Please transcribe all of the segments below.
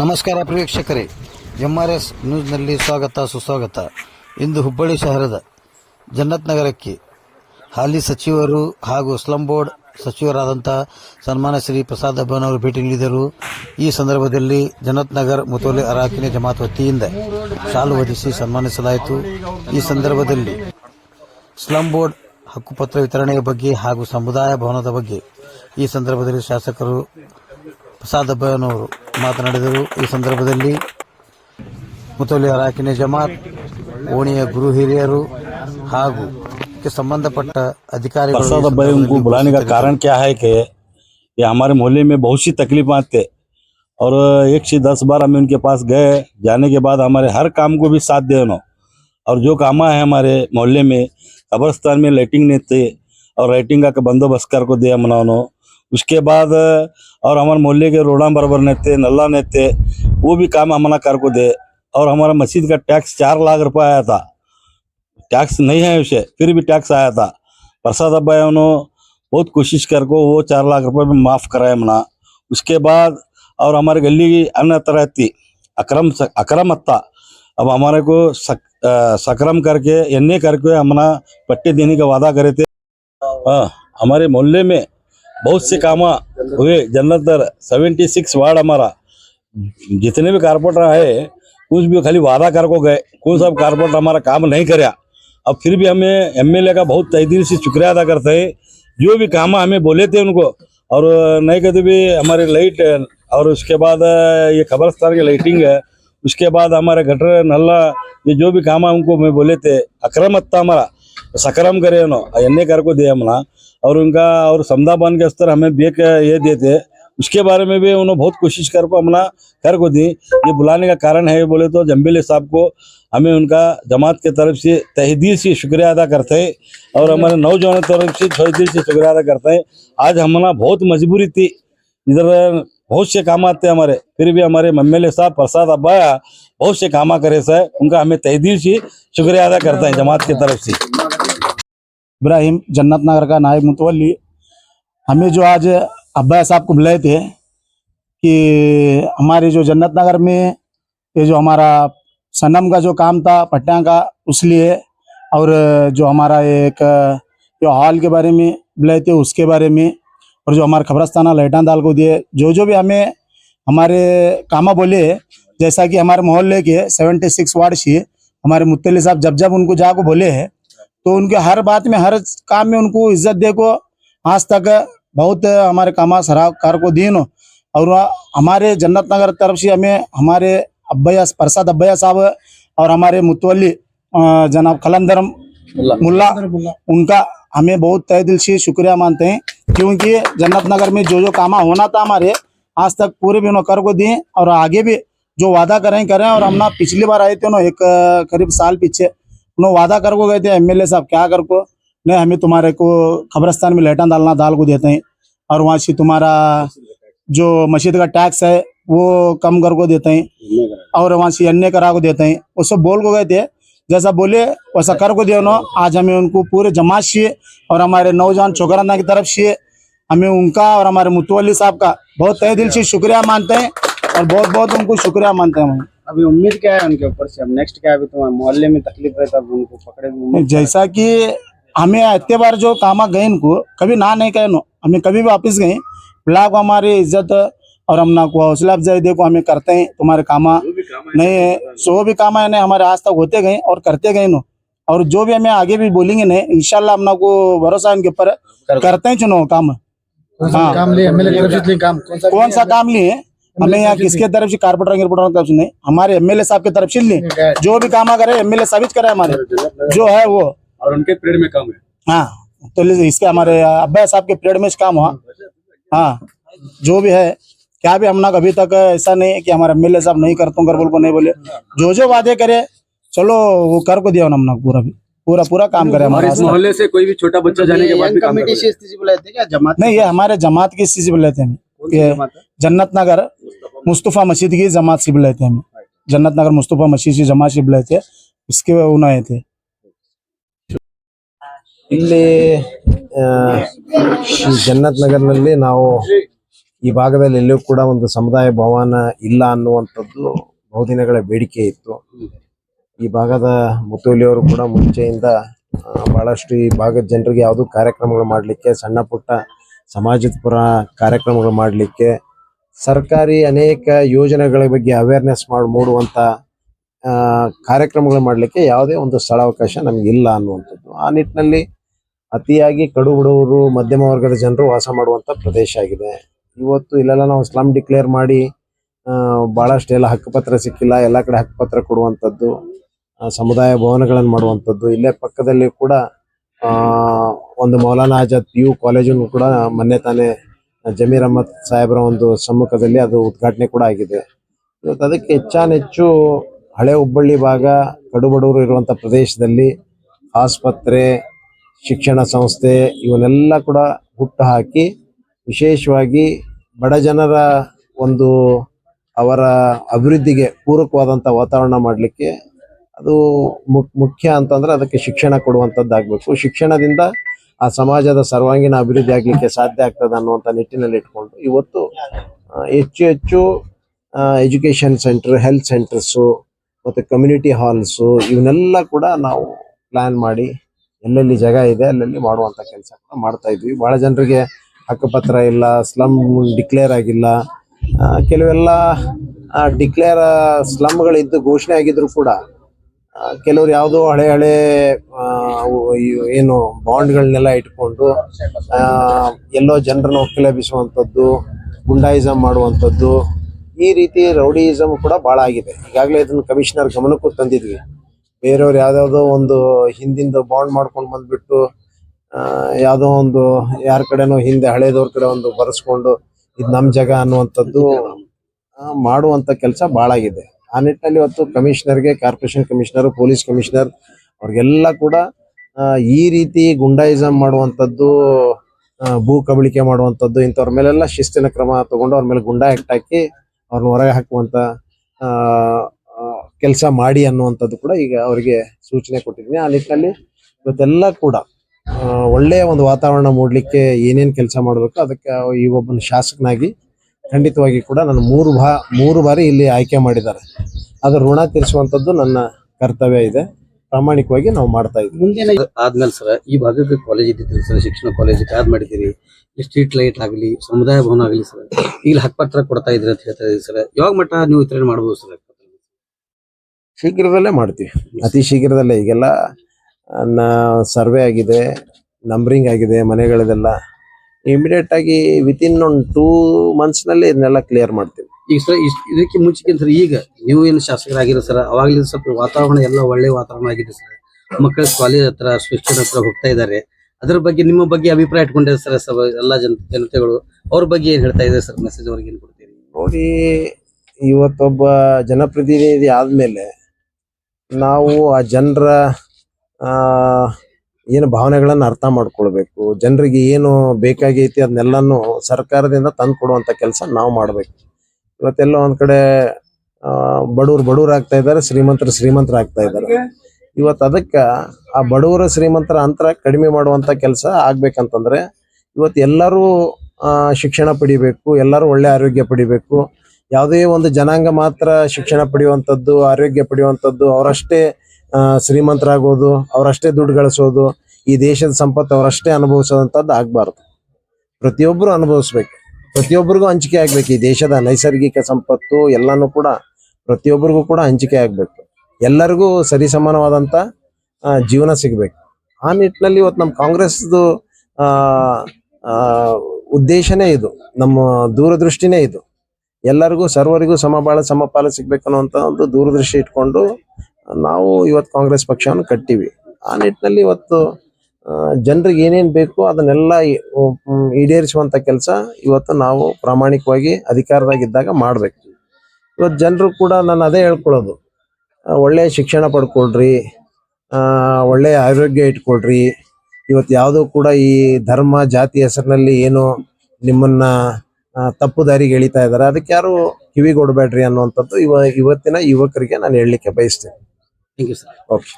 ನಮಸ್ಕಾರ ಪ್ರೇಕ್ಷಕರೇ. M R S ನ್ಯೂಸ್ನಲ್ಲಿ ಸ್ವಾಗತ, ಸುಸ್ವಾಗತ. ಇಂದು ಹುಬ್ಬಳ್ಳಿ ಶಹರದ ಜನ್ನತ್ ನಗರಕ್ಕೆ ಹಾಲಿ ಸಚಿವರು ಹಾಗೂ ಸ್ಲಂ ಬೋರ್ಡ್ ಸಚಿವರಾದಂಥ ಸನ್ಮಾನ ಶ್ರೀ ಪ್ರಸಾದ್ ಅಬ್ಬನ್ ಅವರು ಭೇಟಿ ನೀಡಿದರು. ಈ ಸಂದರ್ಭದಲ್ಲಿ ಜನತ್ ನಗರ್ ಮುತೋಲಿ ಅರಾಕಿನ ಜಮಾತ್ ವತಿಯಿಂದ ಶಾಲು ಹೊದಿಸಿ ಸನ್ಮಾನಿಸಲಾಯಿತು. ಈ ಸಂದರ್ಭದಲ್ಲಿ ಸ್ಲಂ ಬೋರ್ಡ್ ಹಕ್ಕುಪತ್ರ ವಿತರಣೆಯ ಬಗ್ಗೆ ಹಾಗೂ ಸಮುದಾಯ ಭವನದ ಬಗ್ಗೆ ಈ ಸಂದರ್ಭದಲ್ಲಿ ಶಾಸಕರು ಪ್ರಸಾದ್ ಅಬ್ಬಯ್ಯನವರು ಮಾತನಾಡಿದರು ಈ ಸಂದರ್ಭದಲ್ಲಿ ಮುತೋಲಿ ಅರಾಕಿನ ಜಮಾತ್ ಓಣಿಯ ಗುರು ಹಿರಿಯರು ಹಾಗೂ ಇದಕ್ಕೆ ಸಂಬಂಧಪಟ್ಟ ಅಧಿಕಾರಿಗಳು ಈ प्रसाद भाई उनको ಸಂದರ್ಭದಲ್ಲಿ बुलाने का कारण क्या है कि ये हमारे मोहल्ले में बहुत सी तकलीफ आते और एक से दस बार हम उनके पास गए जाने के बाद हमारे हर काम को भी साथ दे उन्होंने और जो कामा है हमारे मोहल्ले में कब्रस्तान में लाइटिंग नहीं थे और लाइटिंग का बंदोबस्त कर को दिया मनानो उसके बाद और हमारे मोहल्ले के रोड़ा बराबर थे नल्ला थे वो भी काम हमने कर को दे। और हमारा मस्जिद का टैक्स चार लाख रुपए आया था। टैक्स नहीं है उसे फिर भी टैक्स आया था। प्रसाद अब्बा उन्होंने बहुत कोशिश कर को वो चार लाख रुपये में माफ़ कराया मना उसके बाद और हमारे गली की अन्य तरह थी अक्रम अक्रम अत्ता। अब हमारे को सक, अ, सकरम करके एन करके हमारा पट्टे देने का वादा करे थे। हाँ, हमारे मोहल्ले में बहुत से काम हुए। जन्नत सेवेंटी सिक्स वार्ड हमारा। जितने भी कारपोरेटर है कुछ भी खाली वादा कर को गए कोई सब कारपोरेटर हमारा काम नहीं कराया। अब फिर भी हमें एमएलए का बहुत तहे दिल से शुक्रिया अदा करते हैं। जो भी काम हमें बोले थे उनको, और नहीं कहते भी हमारे लाइट, और उसके बाद ये कब्रस्तान की लाइटिंग है, उसके बाद हमारे गटर, नल्ला, ये जो भी काम है उनको मैं बोले थे। अक्रम हमारा, सकरम करे को दिया मना और उनका और समदाबान के स्तर हमें बेक ये देते उसके बारे में भी उन्होंने बहुत कोशिश कर को हमना कर को दी। ये बुलाने का कारण है बोले तो जम्बिले साहब को हमें उनका जमात के तरफ़ से तहदील से शुक्रिया अदा करते हैं और हमारे नौजवानों तरफ़ से तहदील से शुक्रिया अदा करते हैं। आज हमारा बहुत मजबूरी थी। इधर बहुत से काम आते हमारे, फिर भी हमारे एम साहब प्रसाद अब्बाया बहुत से काम करे सर उनका हमें तहदील से शुक्रिया अदा करते हैं जमात की तरफ़ से। इब्राहिम जन्नत नगर का नायब मुतवली हमें जो आज अब्बास साहब को बुलाए थे कि हमारे जो जन्नत नगर में ये जो हमारा सनम का जो काम था, पटना का, उस लिए और जो हमारा एक, जो हॉल के बारे में बुलाए थे, उसके बारे में और जो हमारे खबरस्ताना लाइटान दाल को दिए, जो जो भी हमें हमारे कामा बोले, जैसा कि हमारे मोहल्ले के सेवेंटी सिक्स वार्ड से हमारे मुत्तली साहब जब जब उनको जाको बोले हैं तो उनके हर बात में हर काम में उनको इज़्ज़त दे को आज तक बहुत हमारे कामा सराहकार को दीन और हमारे जन्नत नगर तरफ़ से हमें हमारे अब्बैया प्रसाद अब्बैया साहब और हमारे मुतवली जनाब कलंदर मुल्ला। उनका हमें बहुत तय दिल से शुक्रिया मानते हैं क्योंकि जन्नत नगर में जो जो कामा होना था हमारे आज तक पूरे भी उन्होंने कर को दिए और आगे भी जो वादा करें करें। और हम ना पिछली बार आए थे ना एक करीब साल पीछे उन्होंने वादा कर को गए थे एमएलए साहब, क्या कर को? नहीं, हमें तुम्हारे को खबरस्तान में लेटा डालना, दाल को देते हैं। और वहाँ से तुम्हारा जो मस्जिद का टैक्स है, वो कम कर को देते हैं। और वहाँ से अन्य करा को देते हैं। वो सब बोल को गए थे। जैसा बोले, वैसा कर को दिया आज हमें उनको पूरे जमात से, और हमारे नौजवान चौकराना की तरफ़ से, हमें उनका और हमारे मुतवली साहब का बहुत तय दिल से शुक्रिया मानते हैं। और बहुत बहुत उनको शुक्रिया मानते हैं हम। अभी उम्मीद क्या है उनके ऊपर से? अब नेक्स्ट क्या अभी तुम्हारे मोहल्ले में तकलीफ़ है तब उनको पकड़े जैसा कि हमें इतने बार जो कामा गए इनको कभी ना नहीं कहे नो। हमें कभी भी वापस गए ब्लाक हमारी इज़्ज़त और हम ना को हौसला अफजाई देखो हमें करते हैं तुम्हारे कामा नहीं है सो भी कामा है नहीं हमारे आज तक होते गए और करते गए नो। और जो भी हमें आगे भी बोलेंगे नहीं इंशाल्लाह हम ना को भरोसा है उनके ऊपर। करते हैं चुनो काम। हाँ। काम लिए? काम? कौन सा कौन सा काम लिए हमें यहाँ किसके तरफ़ से कारपोरेटर गिरपोटर की तरफ़ से नहीं हमारे एमएलए साहब की तरफ़ से लिए जो भी काम करे एमएलए साहब करे हमारे। जो है वो। और उनके पीरियड में काम है। हाँ तो इसके हमारे अब्बास साहब के पीरियड में काम हुआ। हाँ जो भी है क्या भी हम हमने अभी तक ऐसा नहीं है कि हमारे एमएलए साहब नहीं करता कर बोल को नहीं बोले। जो जो वादे करे चलो वो कर को दिया हमने पूरा भी। पूरा पूरा काम करे हमारे इस मोहल्ले से कोई भी छोटा बच्चा जाने के बाद नहीं ये हमारे जमात की स्थिति हमें। ये जन्नत नगर मुस्तफ़ा मस्जिद की जमात से बुलाए थे हमें जन्नत नगर मुस्तफ़ा मस्जिद की जमात से बुलाए थे इसके उन्हें थे ಇಲ್ಲಿ ಆ, ಈ ಜನ್ನತ್ ನಗರ್ನಲ್ಲಿ ನಾವು ಈ ಭಾಗದಲ್ಲಿ ಎಲ್ಲೂ ಕೂಡ ಒಂದು ಸಮುದಾಯ ಭವನ ಇಲ್ಲ ಅನ್ನುವಂಥದ್ದು ಬಹುದಿನಗಳ ಬೇಡಿಕೆ ಇತ್ತು ಈ ಭಾಗದ ಮುತ್ತೋಲಿಯವರು ಕೂಡ ಮುಂಚೆಯಿಂದ ಆ, ಬಹಳಷ್ಟು ಈ ಭಾಗದ ಜನರಿಗೆ ಯಾವುದು ಕಾರ್ಯಕ್ರಮಗಳು ಮಾಡಲಿಕ್ಕೆ ಸಣ್ಣ ಪುಟ್ಟ ಸಮಾಜದ ಪರ ಕಾರ್ಯಕ್ರಮಗಳು ಮಾಡಲಿಕ್ಕೆ ಸರ್ಕಾರಿ ಅನೇಕ ಯೋಜನೆಗಳ ಬಗ್ಗೆ ಅವೇರ್ನೆಸ್ ಮಾಡಿ ಮೂಡುವಂಥ ಕಾರ್ಯಕ್ರಮಗಳು ಮಾಡಲಿಕ್ಕೆ ಯಾವುದೇ ಒಂದು ಸ್ಥಳಾವಕಾಶ ನಮಗಿಲ್ಲ ಅನ್ನುವಂಥದ್ದು. ಆ ನಿಟ್ಟಿನಲ್ಲಿ ಅತಿಯಾಗಿ ಕಡು ಬಡವರು, ಮಧ್ಯಮ ವರ್ಗದ ಜನರು ವಾಸ ಮಾಡುವಂಥ ಪ್ರದೇಶ ಆಗಿದೆ. ಇವತ್ತು ಇಲ್ಲೆಲ್ಲ ನಾವು ಸ್ಲಮ್ ಡಿಕ್ಲೇರ್ ಮಾಡಿ ಭಾಳಷ್ಟು ಎಲ್ಲ ಹಕ್ಕುಪತ್ರ ಸಿಕ್ಕಿಲ್ಲ, ಎಲ್ಲ ಕಡೆ ಹಕ್ಕುಪತ್ರ ಕೊಡುವಂಥದ್ದು ಸಮುದಾಯ ಭವನಗಳನ್ನು ಮಾಡುವಂಥದ್ದು, ಇಲ್ಲೇ ಪಕ್ಕದಲ್ಲಿ ಕೂಡ ಒಂದು ಮೌಲಾನಾ ಆಜಾದ್ ಪಿ ಯು ಕಾಲೇಜನ್ನು ಕೂಡ ಮೊನ್ನೆ ತಾನೇ ಜಮೀರ್ ಅಹಮದ್ ಸಾಹೇಬರ ಒಂದು ಸಮ್ಮುಖದಲ್ಲಿ ಅದು ಉದ್ಘಾಟನೆ ಕೂಡ ಆಗಿದೆ. ಇವತ್ತು ಅದಕ್ಕೆ ಹೆಚ್ಚಾನೆಚ್ಚು ಹಳೆ ಹುಬ್ಬಳ್ಳಿ ಭಾಗ ಕಡುಬಡವರು ಇರುವಂತ ಪ್ರದೇಶದಲ್ಲಿ ಆಸ್ಪತ್ರೆ, ಶಿಕ್ಷಣ ಸಂಸ್ಥೆ ಇವನ್ನೆಲ್ಲ ಕೂಡ ಹುಟ್ಟು ಹಾಕಿ ವಿಶೇಷವಾಗಿ ಬಡ ಜನರ ಒಂದು ಅವರ ಅಭಿವೃದ್ಧಿಗೆ ಪೂರಕವಾದಂಥ ವಾತಾವರಣ ಮಾಡಲಿಕ್ಕೆ ಅದು ಮುಖ್ಯ ಅಂತಂದ್ರೆ ಅದಕ್ಕೆ ಶಿಕ್ಷಣ ಕೊಡುವಂಥದ್ದಾಗಬೇಕು ಶಿಕ್ಷಣದಿಂದ ಆ ಸಮಾಜದ ಸರ್ವಾಂಗೀಣ ಅಭಿವೃದ್ಧಿ ಆಗಲಿಕ್ಕೆ ಸಾಧ್ಯ ಆಗ್ತದೆ ಅನ್ನುವಂಥ ನಿಟ್ಟಿನಲ್ಲಿ ಇಟ್ಕೊಂಡು ಇವತ್ತು ಹೆಚ್ಚು ಹೆಚ್ಚು ಎಜುಕೇಶನ್ ಸೆಂಟರ್ ಹೆಲ್ತ್ ಸೆಂಟರ್ಸು ಮತ್ತು ಕಮ್ಯುನಿಟಿ ಹಾಲ್ಸು ಇವನ್ನೆಲ್ಲ ಕೂಡ ನಾವು ಪ್ಲಾನ್ ಮಾಡಿ ಎಲ್ಲೆಲ್ಲಿ ಜಾಗ ಇದೆ ಅಲ್ಲೆಲ್ಲಿ ಮಾಡುವಂಥ ಕೆಲಸ ಕೂಡ ಮಾಡ್ತಾ ಇದ್ವಿ. ಭಾಳ ಜನರಿಗೆ ಹಕ್ಕುಪತ್ರ ಇಲ್ಲ ಸ್ಲಮ್ ಡಿಕ್ಲೇರ್ ಆಗಿಲ್ಲ. ಕೆಲವೆಲ್ಲ ಡಿಕ್ಲೇರ್ ಸ್ಲಮ್ಗಳಿದ್ದು ಘೋಷಣೆ ಆಗಿದ್ರು ಕೂಡ ಕೆಲವ್ರು ಯಾವುದೋ ಹಳೆ ಹಳೆ ಆ, ಏನು ಬಾಂಡ್ ಏನು ಬಾಂಡ್ಗಳನ್ನೆಲ್ಲ ಇಟ್ಕೊಂಡು ಎಲ್ಲೋ ಜನರನ್ನ ಒಕ್ಕಲೆಬ್ಬಿಸುವಂಥದ್ದು ಗುಂಡಾಯಿಸಮ್ ಮಾಡುವಂಥದ್ದು ಈ ರೀತಿ ರೌಡಿಯಿಸಮ್ ಕೂಡ ಭಾಳ ಆಗಿದೆ. ಈಗಾಗಲೇ ಇದನ್ನು ಕಮಿಷನರ್ ಗಮನಕ್ಕೂ ತಂದಿದ್ವಿ. ಬೇರೆಯವ್ರು ಯಾವ್ದಾವುದೋ ಒಂದು ಹಿಂದಿಂದ ಬಾಂಡ್ ಮಾಡ್ಕೊಂಡು ಬಂದ್ಬಿಟ್ಟು ಯಾವುದೋ ಒಂದು ಯಾರ ಕಡೆನೋ ಹಿಂದೆ ಹಳೇದವ್ರ ಕಡೆ ಒಂದು ಬರೆಸ್ಕೊಂಡು ಇದು ನಮ್ಮ ಜಾಗ ಅನ್ನುವಂಥದ್ದು ಮಾಡುವಂಥ ಕೆಲಸ ಭಾಳ ಆಗಿದೆ. ಆ ನಿಟ್ಟಿನಲ್ಲಿ ಇವತ್ತು ಕಮಿಷನರ್ಗೆ ಕಾರ್ಪೊರೇಷನ್ ಕಮಿಷನರ್ ಪೊಲೀಸ್ ಕಮಿಷನರ್ ಅವ್ರಿಗೆಲ್ಲ ಕೂಡ ಈ ರೀತಿ ಗುಂಡಾಯಿಸಮ್ ಮಾಡುವಂಥದ್ದು ಭೂ ಕಬಳಿಕೆ ಮಾಡುವಂಥದ್ದು, ಇಂಥವ್ರ ಮೇಲೆಲ್ಲ ಶಿಸ್ತಿನ ಕ್ರಮ ತಗೊಂಡು ಅವ್ರ ಮೇಲೆ ಗುಂಡಾ ಆಕ್ಟ್ ಹಾಕಿ ಅವ್ರನ್ನ ಹೊರಗೆ ಹಾಕುವಂತ ಕೆಲಸ ಮಾಡಿ ಅನ್ನುವಂಥದ್ದು ಕೂಡ ಈಗ ಅವರಿಗೆ ಸೂಚನೆ ಕೊಟ್ಟಿದ್ದೀನಿ ಆ ನಿಟ್ಟಿನಲ್ಲಿ ಇವತ್ತೆಲ್ಲ ಕೂಡ ಒಳ್ಳೆಯ ಒಂದು ವಾತಾವರಣ ಮೂಡಲಿಕ್ಕೆ ಏನೇನು ಕೆಲಸ ಮಾಡಬೇಕು ಅದಕ್ಕೆ ಈ ಒಬ್ಬನ ಶಾಸಕನಾಗಿ ಖಂಡಿತವಾಗಿ ಕೂಡ ನಾನು ಮೂರು ಬಾ ಮೂರು ಬಾರಿ ಇಲ್ಲಿ ಆಯ್ಕೆ ಮಾಡಿದ್ದಾರೆ. ಅದು ಋಣ ತೀರಿಸುವಂಥದ್ದು ನನ್ನ ಕರ್ತವ್ಯ ಇದೆ. ಪ್ರಾಮಾಣಿಕವಾಗಿ ನಾವು ಮಾಡ್ತಾ ಇದ್ವಿ ಮುಂದಿನ ಆದ್ಮೇಲೆ ಸರ್ ಈ ಭಾಗಕ್ಕೆ ಕಾಲೇಜ್ ಇದ್ದಿದ್ರಿ ಸರ್ ಶಿಕ್ಷಣ ಕಾಲೇಜ್ ಆದ್ ಮಾಡಿದ್ದೀರಿ. ಸ್ಟ್ರೀಟ್ ಲೈಟ್ ಆಗಲಿ ಸಮುದಾಯ ಭವನ ಆಗಲಿ ಸರ್. ಈಗ ಹಕ್ಕಪತ್ರ ಕೊಡ್ತಾ ಇದ್ರಿ ಅಂತ ಹೇಳ್ತಾ ಇದ್ದೀರಿ ಸರ್. ಯಾವಾಗ ಮಟ್ಟ ನೀವು ವಿತರಣೆ ಮಾಡ್ಬೋದು ಸರ್? ಶೀಘ್ರದಲ್ಲೇ ಮಾಡ್ತೀವಿ. ಅತಿ ಶೀಘ್ರದಲ್ಲೇ. ಈಗೆಲ್ಲ ಸರ್ವೆ ಆಗಿದೆ ನಂಬರಿಂಗ್ ಆಗಿದೆ ಮನೆಗಳದೆಲ್ಲ. ಇಮಿಡಿಯೇಟ್ ಆಗಿ ವಿತಿನ್ ಒಂದು ಟೂ ಮಂತ್ಸ್ನಲ್ಲಿ ಇದನ್ನೆಲ್ಲ ಕ್ಲಿಯರ್ ಮಾಡ್ತೀವಿ. ಈಗ ಸರ್ ಇದಕ್ಕೆ ಮುಂಚೆಗಿಂತ ಸರ್, ಈಗ ನೀವು ಏನು ಶಾಸಕರಾಗಿರ ಸರ್, ಅವಾಗಲಿಂದ ಸ್ವಲ್ಪ ವಾತಾವರಣ ಎಲ್ಲ ಒಳ್ಳೆ ವಾತಾವರಣ ಆಗಿದೆ ಸರ್. ಮಕ್ಕಳ ಕಾಲೇಜ್ ಹತ್ರ, ಶಿಕ್ಷಣ ಹತ್ರ ಹೋಗ್ತಾ ಇದ್ದಾರೆ. ಅದರ ಬಗ್ಗೆ ನಿಮ್ಮ ಬಗ್ಗೆ ಅಭಿಪ್ರಾಯ ಇಟ್ಕೊಂಡಿದೆ ಸರ್ ಸಭ ಎಲ್ಲ ಜನ ಜನತೆಗಳು ಅವ್ರ ಬಗ್ಗೆ ಏನು ಹೇಳ್ತಾ ಇದ್ದಾರೆ ಸರ್ ಮೆಸೇಜ್ ಅವ್ರಿಗೆ ಏನು ಕೊಡ್ತೀರಿ? ನೋಡಿ, ಇವತ್ತೊಬ್ಬ ಜನಪ್ರತಿನಿಧಿ ಆದಮೇಲೆ ನಾವು ಆ ಜನರ ಏನು ಭಾವನೆಗಳನ್ನು ಅರ್ಥ ಮಾಡ್ಕೊಳ್ಬೇಕು. ಜನರಿಗೆ ಏನು ಬೇಕಾಗೈತಿ ಅದನ್ನೆಲ್ಲನೂ ಸರ್ಕಾರದಿಂದ ತಂದು ಕೊಡುವಂಥ ಕೆಲಸ ನಾವು ಮಾಡ್ಬೇಕು. ಇವತ್ತೆಲ್ಲೋ ಒಂದ್ ಕಡೆ ಬಡವ್ರು ಬಡವ್ರು ಆಗ್ತಾ ಇದ್ದಾರೆ ಶ್ರೀಮಂತರು ಶ್ರೀಮಂತರು ಆಗ್ತಾ ಇದ್ದಾರೆ. ಇವತ್ತು ಅದಕ್ಕ ಆ ಬಡವರ ಶ್ರೀಮಂತರ ಅಂತರ ಕಡಿಮೆ ಮಾಡುವಂತ ಕೆಲಸ ಆಗ್ಬೇಕಂತಂದ್ರೆ ಇವತ್ತು ಎಲ್ಲರೂ ಶಿಕ್ಷಣ ಪಡಿಬೇಕು ಎಲ್ಲರೂ ಒಳ್ಳೆ ಆರೋಗ್ಯ ಪಡಿಬೇಕು. ಯಾವುದೇ ಒಂದು ಜನಾಂಗ ಮಾತ್ರ ಶಿಕ್ಷಣ ಪಡೆಯುವಂಥದ್ದು ಆರೋಗ್ಯ ಪಡೆಯುವಂಥದ್ದು ಅವರಷ್ಟೇ ಶ್ರೀಮಂತರಾಗೋದು ಅವರಷ್ಟೇ ದುಡ್ಡು ಗಳಿಸೋದು ಈ ದೇಶದ ಸಂಪತ್ತು ಅವರಷ್ಟೇ ಅನುಭವಿಸೋದಂಥದ್ದು ಆಗಬಾರ್ದು. ಪ್ರತಿಯೊಬ್ಬರು ಅನುಭವಿಸ್ಬೇಕು. ಪ್ರತಿಯೊಬ್ಬರಿಗೂ ಹಂಚಿಕೆ ಆಗ್ಬೇಕು. ಈ ದೇಶದ ನೈಸರ್ಗಿಕ ಸಂಪತ್ತು ಎಲ್ಲಾನು ಕೂಡ ಪ್ರತಿಯೊಬ್ಬರಿಗೂ ಕೂಡ ಹಂಚಿಕೆ ಆಗ್ಬೇಕು. ಎಲ್ಲರಿಗೂ ಸರಿ ಸಮಾನವಾದಂತ ಜೀವನ ಸಿಗ್ಬೇಕು. ಆ ನಿಟ್ಟಿನಲ್ಲಿ ಇವತ್ತು ನಮ್ಮ ಕಾಂಗ್ರೆಸ್ದು ಉದ್ದೇಶನೇ ಇದು. ನಮ್ಮ ದೂರದೃಷ್ಟಿನೇ ಇದು. ಎಲ್ಲರಿಗೂ, ಸರ್ವರಿಗೂ ಸಮಬಾಳ ಸಮಪಾಲ ಸಿಗ್ಬೇಕು ಅನ್ನುವಂತ ಒಂದು ದೂರದೃಷ್ಟಿ ಇಟ್ಕೊಂಡು ನಾವು ಇವತ್ತು ಕಾಂಗ್ರೆಸ್ ಪಕ್ಷವನ್ನು ಕಟ್ಟಿವಿ. ಆ ನಿಟ್ಟಿನಲ್ಲಿ ಇವತ್ತು ಜನರಿಗೆ ಏನೇನ್ ಬೇಕು ಅದನ್ನೆಲ್ಲ ಈಡೇರಿಸುವಂತ ಕೆಲಸ ಇವತ್ತು ನಾವು ಪ್ರಾಮಾಣಿಕವಾಗಿ ಅಧಿಕಾರದಾಗಿದ್ದಾಗ ಮಾಡಬೇಕು. ಇವತ್ತು ಜನರು ಕೂಡ ನಾನು ಅದೇ ಹೇಳ್ಕೊಳ್ಳೋದು. ಒಳ್ಳೆಯ ಶಿಕ್ಷಣ ಪಡ್ಕೊಳ್ರಿ ಆ, ಒಳ್ಳೆಯ ಆರೋಗ್ಯ ಇಟ್ಕೊಳ್ರಿ. ಇವತ್ತು ಯಾವುದೂ ಕೂಡ ಈ ಧರ್ಮ ಜಾತಿ ಹೆಸರಿನಲ್ಲಿ ಏನು ನಿಮ್ಮನ್ನ ತಪ್ಪು ದಾರಿಗೆ ಎಳಿತಾ ಇದ್ದಾರೆ ಅದಕ್ಕೆ ಯಾರು ಕಿವಿಗೊಡಬೇಡ್ರಿ ಅನ್ನುವಂಥದ್ದು ಇವ ಇವತ್ತಿನ ಯುವಕರಿಗೆ ನಾನು ಹೇಳಲಿಕ್ಕೆ ಬಯಸ್ತೇನೆ. Thank you sir okay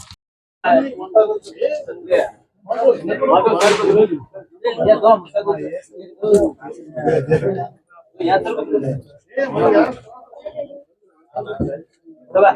طبعا